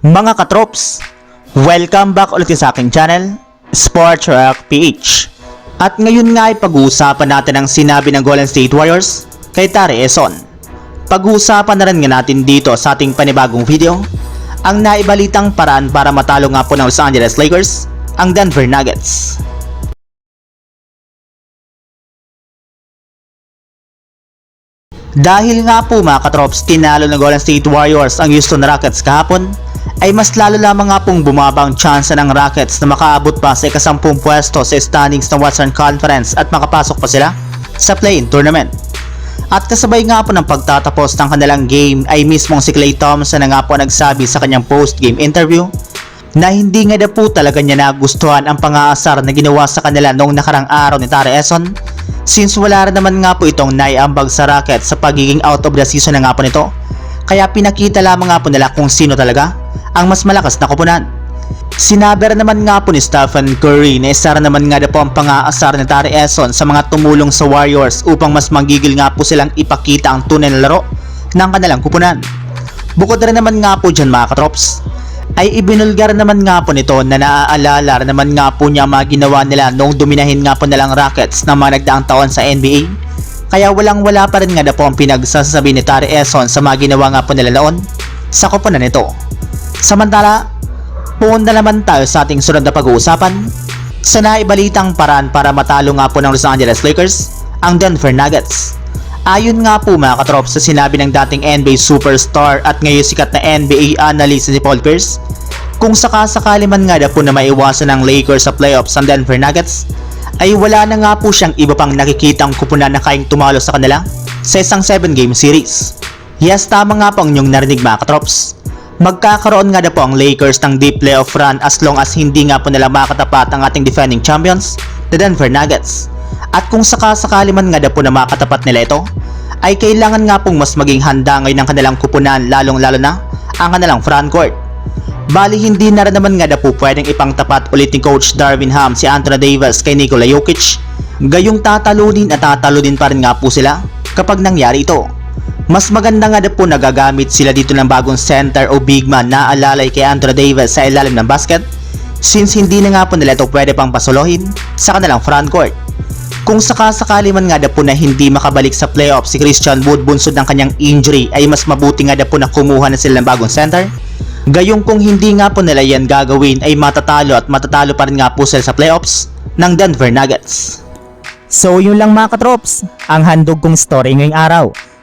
Mga katrops, welcome back ulit sa aking channel, Sports Rock PH. At ngayon nga ay pag-uusapan natin ang sinabi ng Golden State Warriors kay Tari Eson. Pag-uusapan na rin nga natin dito sa ating panibagong video, ang naibalitang paraan para matalo nga po ng Los Angeles Lakers, ang Denver Nuggets. Dahil nga po mga katrops, tinalo ng Golden State Warriors ang Houston Rockets kahapon, ay mas lalo lamang nga pong bumaba ang tsansa ng Rockets na makaabot pa sa ikasampung pwesto sa standings ng Western Conference at makapasok pa sila sa play-in tournament. At kasabay nga po ng pagtatapos ng kanilang game ay mismong si Klay Thompson na nga po nagsabi sa kanyang post-game interview na hindi nga na po talaga niya nagustuhan ang pang-aasar na ginawa sa kanila noong nakarang araw ni Tari Eson since wala rin naman nga po itong naiambag sa racket sa pagiging out of the season na nga po nito. Kaya pinakita lamang nga po nila kung sino talaga ang mas malakas na kupunan. Sinabi rin naman nga po ni Stephen Curry na isa naman nga na po ang pang-aasar ni Tari Eson sa mga tumulong sa Warriors upang mas magigil nga po silang ipakita ang tunay na laro ng kanilang kupunan. Bukod rin naman nga po dyan mga katrops, ay ibinulgar naman nga po nito na naaalala naman nga po niya mga ginawa nila noong duminahin nga po nilang Rockets na mga nagdaang taon sa NBA. Kaya walang wala pa rin nga na po ang pinagsasabi ni Tari Eson sa mga ginawa nga po nila noon sa kupunan nito. Samantala, pumunta naman tayo sa ating sunod na pag-uusapan sa naibalitang paraan para matalo nga po ng Los Angeles Lakers ang Denver Nuggets. Ayon nga po mga katrops sa sinabi ng dating NBA superstar at ngayon sikat na NBA analyst si Paul Pierce, kung sakasakali man nga na po na maiwasan ng Lakers sa playoffs ang Denver Nuggets, ay wala na nga po siyang iba pang nakikitang kupunan na kayang tumalo sa kanila sa isang 7 game series. Yes, tama nga po ang inyong narinig mga katrops. Magkakaroon nga na po ang Lakers ng deep playoff run as long as hindi nga po nila makatapat ang ating defending champions, the Denver Nuggets. At kung sakasakali man nga na po na makatapat nila ito, ay kailangan nga pong mas maging handa ngayon ng kanilang kupunan lalong lalo na ang kanilang frontcourt. Bali hindi na rin naman nga na po pwedeng ipangtapat ulit ni Coach Darvin Ham si Anthony Davis kay Nikola Jokic. Gayong tatalunin at tatalunin pa rin nga po sila kapag nangyari ito. Mas maganda nga na po nagagamit sila dito ng bagong center o big man na alalay kay Anthony Davis sa ilalim ng basket since hindi na nga po nila ito pwede pang pasolohin sa kanilang frontcourt. Kung sakasakali man nga na po na hindi makabalik sa playoff si Christian Wood bunsod ng kanyang injury ay mas mabuti nga na po na kumuha na sila ng bagong center. Gayong kung hindi nga po nila yan gagawin ay matatalo at matatalo pa rin nga po sila sa playoffs ng Denver Nuggets. So yun lang mga katrops, ang handog kong story ngayong araw.